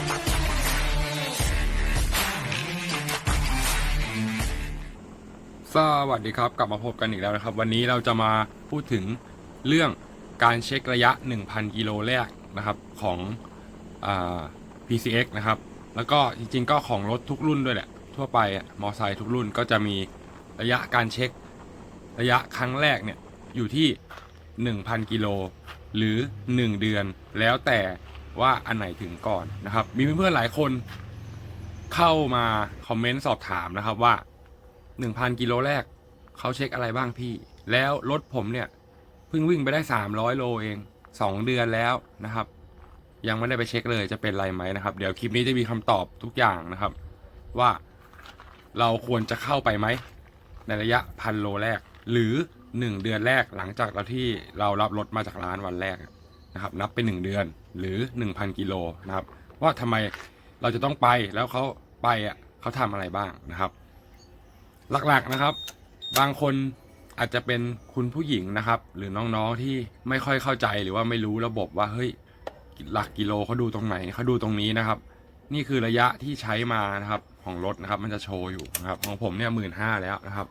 สวัสดีครับ กลับมาพบกันอีกแล้วนะครับ วันนี้เราจะมาพูดถึงเรื่องการเช็คระยะ 1,000 กิโลแรกนะครับของอ PCX นะครับ แล้วก็จริงๆก็ของรถทุกรุ่นด้วยแหละ ทั่วไปอะมอไซค์ทุกรุ่นก็จะมีระยะการเช็คระยะครั้งแรกเนี่ยอยู่ที่ 1,000 กิโลหรือ 1 เดือนแล้วแต่ ว่าอันไหนถึงก่อนนะครับ มีเพื่อนๆหลายคนเข้ามาคอมเมนต์สอบถามนะครับว่าหนึ่งพันกิโลแรกเขาเช็คอะไรบ้างพี่ แล้วรถผมเนี่ยเพิ่งวิ่งไปได้สามร้อยโลเองสองเดือนแล้วนะครับ ยังไม่ได้ไปเช็คเลยจะเป็นไรไหมนะครับ เดี๋ยวคลิปนี้จะมีคำตอบทุกอย่างนะครับ ว่าเราควรจะเข้าไปไหม ในระยะพันโลแรก หรือหนึ่งเดือนแรกหลังจากเราที่เรารับรถมาจากร้านวันแรก นะครับนับเป็นหนึ่งเดือนหรือหนึ่งพันกิโลนะครับว่าทำไมเราจะต้องไปแล้วเขาไปอะเขาทำอะไรบ้างนะครับ หลักๆนะครับ บางคนอาจจะเป็นคุณผู้หญิงนะครับ หรือน้องๆที่ไม่ค่อยเข้าใจหรือว่าไม่รู้ระบบว่าเฮ้ยหลักกิโลเขาดูตรงไหนเขาดูตรงนี้นะครับ นี่คือระยะที่ใช้มานะครับของรถนะครับ มันจะโชว์อยู่นะครับของผมเนี่ยหมื่นห้าแล้วนะครับ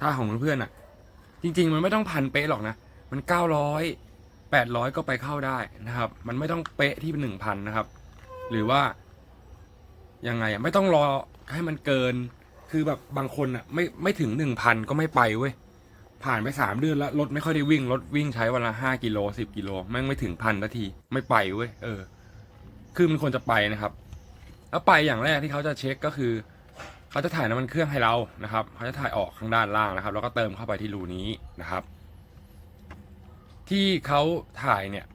ถ้าของเพื่อนๆอะ จริง ๆ มันไม่ต้องพันเป๊ะหรอกนะมันเก้าร้อย แปดร้อยก็ไปเข้าได้นะครับ มันไม่ต้องเป๊ะที่หนึ่งพันนะครับ หรือว่ายังไงไม่ต้องรอให้มันเกิน คือแบบบางคนอะไม่ไม่ถึงหนึ่งพันก็ไม่ไปเว้ย ผ่านไปสามเดือนแล้วรถไม่ค่อยได้วิ่งรถวิ่งใช้วันละห้ากิโลสิบกิโลแม่งไม่ถึงพันนาทีไม่ไปเว้ยเออ คือมันควรจะไปนะครับ แล้วไปอย่างแรกที่เขาจะเช็คก็คือเขาจะถ่ายน้ำมันเครื่องให้เรานะครับ เขาจะถ่ายออกข้างด้านล่างนะครับ แล้วก็เติมเข้าไปที่รูนี้นะครับ ที่เขาถ่ายเนี่ย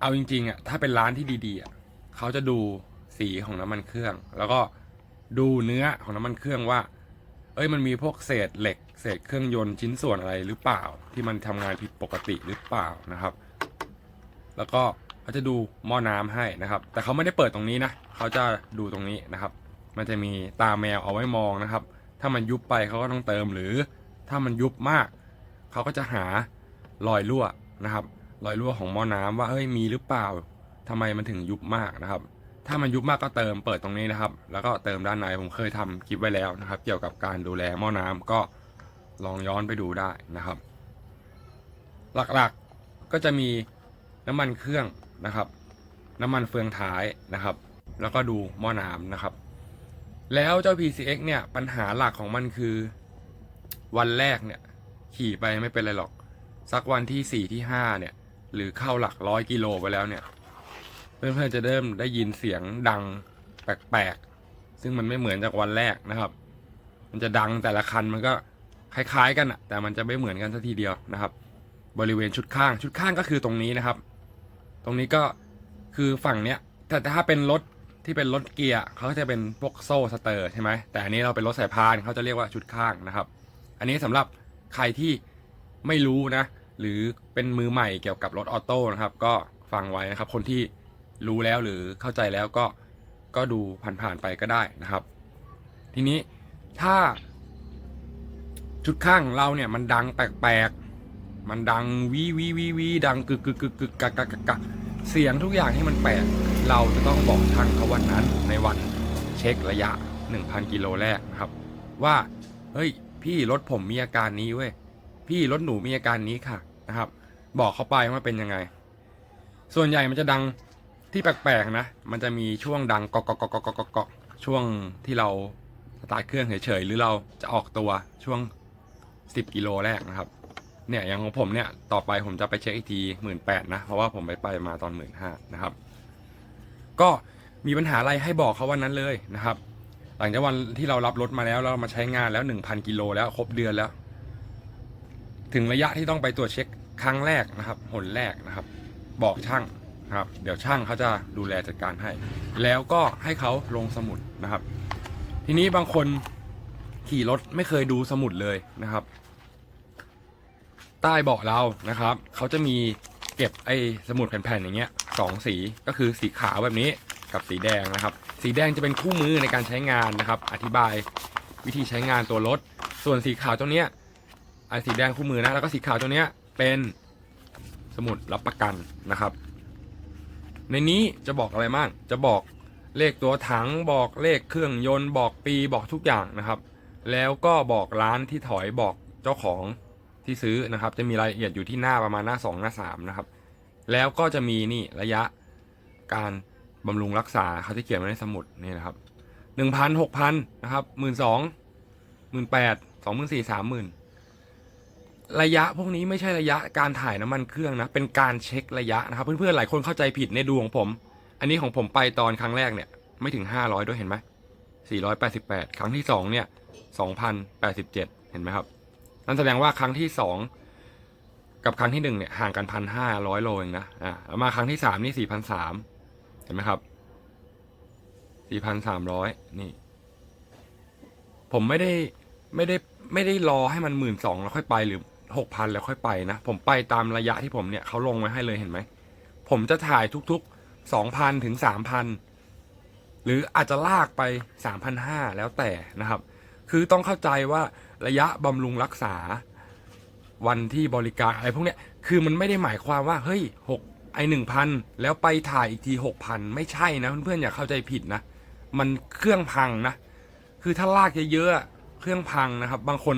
เอาจริงๆอะถ้าเป็นร้านที่ดีๆอะเขาจะดูสีของน้ำมันเครื่อง แล้วก็ดูเนื้อของน้ำมันเครื่องว่า เอ้ยมันมีพวกเศษเหล็ก เศษเครื่องยนต์ชิ้นส่วนอะไรหรือเปล่า ที่มันทำงานผิดปกติหรือเปล่านะครับ แล้วก็เขาจะดูหม้อน้ำให้นะครับ แต่เขาไม่ได้เปิดตรงนี้นะเขาจะดูตรงนี้นะครับ มันจะมีตาแมวเอาไว้มองนะครับ ถ้ามันยุบไปเขาก็ต้องเติมหรือ ถ้ามันยุบมากเขาก็จะหารอยรั่ว นะครับรอยรั่วของหม้อน้ำว่าเฮ้ยมีหรือเปล่าทำไมมันถึงยุบมากนะครับ ถ้ามันยุบมากก็เติมเปิดตรงนี้นะครับ แล้วก็เติมด้านในผมเคยทำคลิปไว้แล้วนะครับ เกี่ยวกับการดูแลหม้อน้ำก็ลองย้อนไปดูได้นะครับ หลักๆก็จะมีน้ำมันเครื่องนะครับ น้ำมันเฟืองท้ายนะครับ แล้วก็ดูหม้อน้ำนะครับ แล้วเจ้า PCX เนี่ยปัญหาหลักของมันคือ วันแรกเนี่ยขี่ไปไม่เป็นไรหรอก สักวันที่สี่ที่ห้าเนี่ย หรือเข้าหลักร้อยกิโลไปแล้วเนี่ย เพื่อนๆจะเริ่มได้ยินเสียงดังแปลกๆ ซึ่งมันไม่เหมือนจากวันแรกนะครับ มันจะดังแต่ละคันมันก็คล้ายๆ กันอะแต่มันจะไม่เหมือนกันสัทีเดียวนะครับ บริเวณชุดข้างชุดข้างก็คือตรงนี้นะครับ ตรงนี้ก็คือฝั่งเนี้ยแต่ถ้าเป็นรถที่เป็นรถเกียร์เขาก็จะเป็นพวกโซ่สเตอร์ใช่ไหมแต่อันนี้เราเป็นรถสายพานเขาจะเรียกว่าชุดข้างนะครับ อันนี้สำหรับใครที่ ไม่รู้นะ หรือเป็นมือใหม่เกี่ยวกับรถออโต้นะครับ ก็ฟังไว้นะครับ คนที่รู้แล้วหรือเข้าใจแล้วก็ก็ดูผ่านๆไปก็ได้นะครับ ทีนี้ถ้าชุดข้างเราเนี่ยมันดังแปลกๆ มันดังวีวีวีวีดังกึกกึกกึกกึกกักกักกักกักเสียงทุกอย่างที่มันแปลกเราจะต้องบอกช่างเขาวันนั้นในวันเช็คระยะ 1,000 กิโลแรกนะครับ ว่า เฮ้ย พี่รถผมมีอาการนี้เว้ย พี่รถหนูมีอาการนี้ค่ะนะครับ บอกเขาไปว่าเป็นยังไง ส่วนใหญ่มันจะดังที่แปลกๆนะ มันจะมีช่วงดังกอกกอกกอกกอกกอกช่วงที่เราสตาร์ทเครื่องเฉยๆหรือเราจะออกตัวช่วง 10กิโลแรกนะครับ เนี่ยอย่างของผมเนี่ยต่อไปผมจะไปเช็คอีกทีหมื่นแปดนะ เพราะว่าผมไปไปมาตอนหมื่นห้านะครับ ก็มีปัญหาอะไรให้บอกเขาวันนั้นเลยนะครับ หลังจากวันที่เรารับรถมาแล้วเรามาใช้งานแล้ว 1,000กิโลแล้วครบเดือนแล้ว ถึงระยะที่ต้องไปตรวจเช็คครั้งแรกนะครับหนแรกนะครับ บอกช่างนะครับ เดี๋ยวช่างเขาจะดูแลจัดการให้ แล้วก็ให้เขาลงสมุดนะครับ ทีนี้บางคนขี่รถไม่เคยดูสมุดเลยนะครับ ใต้เบาะเรานะครับเขาจะมีเก็บไอ้สมุดแผ่นๆอย่างเงี้ยสองสีก็คือสีขาวแบบนี้กับสีแดงนะครับ สีแดงจะเป็นคู่มือในการใช้งานนะครับ อธิบายวิธีใช้งานตัวรถ ส่วนสีขาวตรงเนี้ย ไอสีแดงคู่มือนะ แล้วก็สีขาวตรงเนี้ยเป็นสมุดรับประกันนะครับ ในนี้จะบอกอะไรบ้าง จะบอกเลขตัวถัง บอกเลขเครื่องยนต์ บอกปีบอกทุกอย่างนะครับ แล้วก็บอกร้านที่ถอยบอกเจ้าของที่ซื้อนะครับ จะมีรายละเอียดอยู่ที่หน้าประมาณหน้า 2 หน้า 3 นะครับ แล้วก็จะมีนี่ระยะการบำรุงรักษาเขาที่เขียนไว้ในสมุดนี่นะครับหนึ่งพันหกพันนะครับหมื่นสองหมื่นแปดสองหมื่นสี่สามหมื่น ระยะพวกนี้ไม่ใช่ระยะการถ่ายน้ำมันเครื่องนะ เป็นการเช็คระยะนะครับเพื่อนๆหลายคนเข้าใจผิดในดูของผม อันนี้ของผมไปตอนครั้งแรกเนี่ย ไม่ถึงห้าร้อยด้วยเห็นไหมสี่ร้อยแปดสิบแปดครั้งที่สองเนี่ยสองพันแปดสิบเจ็ดเห็นไหมครับ นั่นแสดงว่าครั้งที่สองกับครั้งที่หนึ่งเนี่ย ห่างกันพันห้าร้อยโลเองนะอ่ามาครั้งที่สามนี่สี่พันสามเห็นไหมครับสี่พันสามร้อยนี่ ผมไม่ได้ไม่ได้ไม่ได้รอให้มันหมื่นสองแล้วค่อยไปหรือ หกพันแล้วค่อยไปนะ ผมไปตามระยะที่ผมเนี่ยเขาลงไว้ให้เลยเห็นไหม ผมจะถ่ายทุกๆสองพันถึงสามพันหรืออาจจะลากไปสามพันห้าแล้วแต่นะครับ คือต้องเข้าใจว่าระยะบำรุงรักษาวันที่บริการอะไรพวกเนี้ย คือมันไม่ได้หมายความว่า เฮ้ยหกไอหนึ่งพันแล้วไปถ่ายอีกทีหกพันไม่ใช่นะเพื่อนๆอย่าเข้าใจผิดนะ มันเครื่องพังนะ คือถ้าลากเยอะๆเครื่องพังนะครับ บางคน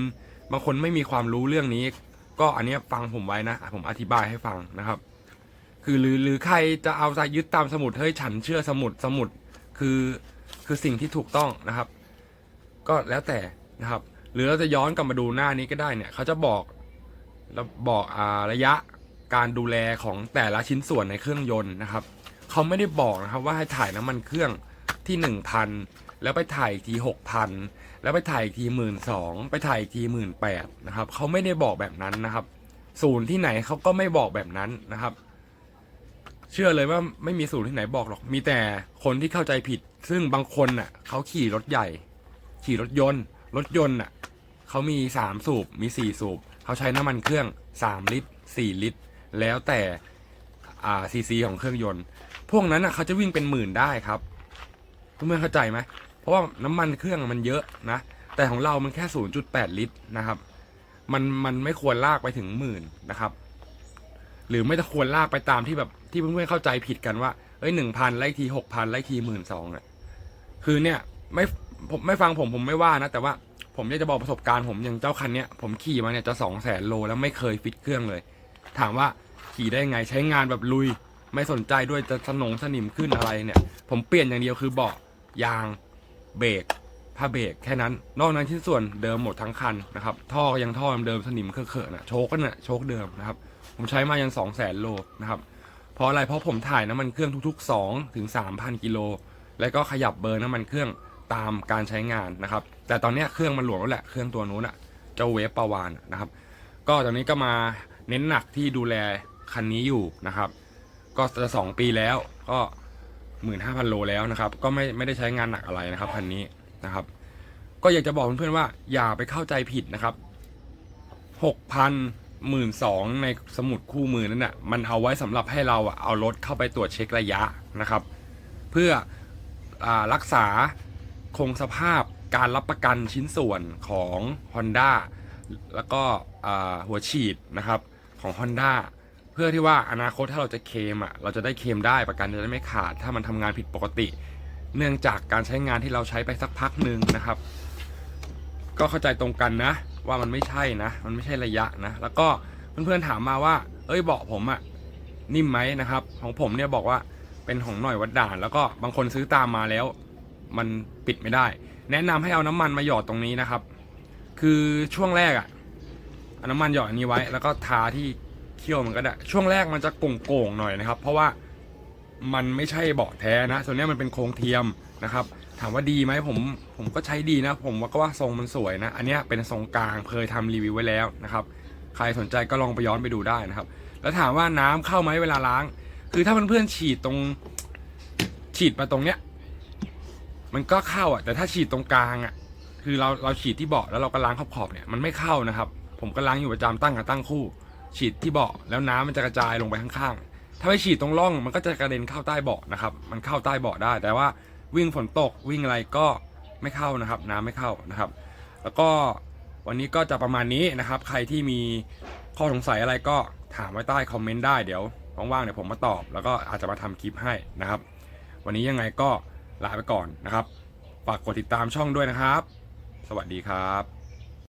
บางคนไม่มีความรู้เรื่องนี้ ก็อันนี้ฟังผมไว้นะผมอธิบายให้ฟังนะครับ คือหรือหรือใครจะเอาใจยึดตามสมุดเฮ้ยฉันเชื่อสมุดสมุดคือคือสิ่งที่ถูกต้องนะครับ ก็แล้วแต่นะครับ หรือเราจะย้อนกลับมาดูหน้านี้ก็ได้เนี่ยเขาจะบอกแล้วบอกอาระยะการดูแลของแต่ละชิ้นส่วนในเครื่องยนต์นะครับเขาไม่ได้บอกนะครับว่าให้ถ่ายน้ำมันเครื่องที่หนึ่งพันแล้วไปถ่ายอีกทีหกพัน แล้วไปถ่ายอีกทีหมื่นสองไปถ่ายอีกทีหมื่นแปดนะครับเขาไม่ได้บอกแบบนั้นนะครับ ศูนย์ที่ไหนเขาก็ไม่บอกแบบนั้นนะครับ เชื่อเลยว่าไม่มีศูนย์ที่ไหนบอกหรอก มีแต่คนที่เข้าใจผิด ซึ่งบางคนน่ะเขาขี่รถใหญ่ ขี่รถยนต์ รถยนต์น่ะเขามีสามสูบมีสี่สูบเขาใช้น้ำมันเครื่องสามลิตรสี่ลิตร แล้วแต่อ่าซีซีของเครื่องยนต์ พวกนั้นน่ะเขาจะวิ่งเป็นหมื่นได้ครับเพื่อนเข้าใจไหม ราะว่าน้ำมันเครื่องมันเยอะนะ แต่ของเรามันแค่ 0.8 ลิตรนะครับ มันมันไม่ควรลากไปถึงหมื่นนะครับ หรือไม่ควรลากไปตามที่แบบที่เพื่อนๆเข้าใจผิดกันว่าเอ้ยหนึ่งพันไล่ทีหกพันไล่ทีหมื่นสองอะคือเนี่ยไม่ผมไม่ฟังผมผมไม่ว่านะแต่ว่าผมอยากจะบอกประสบการณ์ผมอย่างเจ้าคันเนี้ยผมขี่มาเนี่ยจะสองแสนโลแล้วไม่เคยฟิตเครื่องเลย ถามว่าขี่ได้ไงใช้งานแบบลุย ไม่สนใจด้วยจะสนงสนิมขึ้นอะไรเนี่ย ผมเปลี่ยนอย่างเดียวคือเบาะยาง เบรกผ้าเบรกแค่นั้น นอกนั้นชิ้นส่วนเดิมหมดทั้งคันนะครับ ท่อยังท่อเดิมสนิมเคอะๆนะโชคก็เนี่ยโชคเดิมนะครับ ผมใช้มายันสองแสนโลนะครับ เพราะอะไร เพราะผมถ่ายน้ำมันเครื่องทุกๆ 2 ถึง 3,000 กิโล แล้วก็ขยับเบอร์น้ำมันเครื่องตามการใช้งานนะครับ แต่ตอนนี้เครื่องมันหลวมแล้วแหละ เครื่องตัวนู้นอะเจ้าเวฟปาวานนะครับ ก็ตอนนี้ก็มาเน้นหนักที่ดูแลคันนี้อยู่นะครับ ก็จะสองปีแล้วก็ หมื่นห้าพันโลแล้วนะครับ ก็ไม่ไม่ได้ใช้งานหนักอะไรนะครับคันนี้นะครับ ก็อยากจะบอกเพื่อนๆว่าอย่าไปเข้าใจผิดนะครับหกพันหมื่นสองในสมุดคู่มือนั้นน่ะมันเอาไว้สำหรับให้เราเอารถเข้าไปตรวจเช็คระยะนะครับ เพื่ออรักษาคงสภาพการรับประกันชิ้นส่วนของ Honda แล้วก็หัวฉีดนะครับของ Honda เพื่อที่ว่าอนาคตถ้าเราจะเคมอะเราจะได้เคมได้ประกันจะได้ไม่ขาด ถ้ามันทำงานผิดปกติ เนื่องจากการใช้งานที่เราใช้ไปสักพักหนึ่งนะครับ ก็เข้าใจตรงกันนะ ว่ามันไม่ใช่นะ มันไม่ใช่ระยะนะ แล้วก็เพื่อนๆถามมาว่า เอ้ยเบาะผมอะนิ่มไหมนะครับ ของผมเนี่ยบอกว่าเป็นของหน่อยวัดด่าน แล้วก็บางคนซื้อตามมาแล้ว มันปิดไม่ได้ แนะนำให้เอาน้ำมันมาหยอดตรงนี้นะครับ คือช่วงแรกอะเอาน้ำมันหยอดอันนี้ไว้ แล้วก็ทาที่ เขี้ยวมันก็ได้ช่วงแรกมันจะโก่งๆหน่อยนะครับ เพราะว่ามันไม่ใช่เบาะแท้นะส่วนนี้มันเป็นโครงเทียมนะครับ ถามว่าดีไหมผมผมก็ใช้ดีนะ ผมว่าก็ว่าทรงมันสวยนะ อันนี้เป็นทรงกลางเคยทำรีวิวไว้แล้วนะครับ ใครสนใจก็ลองไปย้อนไปดูได้นะครับ แล้วถามว่าน้ำเข้าไหมเวลาล้าง คือถ้าเพื่อนๆฉีดตรงฉีดมาตรงเนี้ย มันก็เข้าอะ แต่ถ้าฉีดตรงกลางอะ คือเราเราฉีดที่เบาะแล้วเราก็ล้างขอบๆเนี่ยมันไม่เข้านะครับ ผมก็ล้างอยู่ประจำตั้งกับตั้งคู่ ฉีดที่เบาะแล้วน้ำมันจะกระจายลงไปข้างๆ ถ้าไปฉีดตรงร่องมันก็จะกระเด็นเข้าใต้เบาะนะครับ มันเข้าใต้เบาะได้ แต่ว่าวิ่งฝนตกวิ่งอะไรก็ไม่เข้านะครับ น้ำไม่เข้านะครับ แล้วก็วันนี้ก็จะประมาณนี้นะครับ ใครที่มีข้อสงสัยอะไรก็ถามไว้ใต้คอมเมนต์ได้เดี๋ยวว่างๆเดี๋ยวผมมาตอบ แล้วก็อาจจะมาทำคลิปให้นะครับ วันนี้ยังไงก็ลาไปก่อนนะครับ ฝากกดติดตามช่องด้วยนะครับ สวัสดีครับ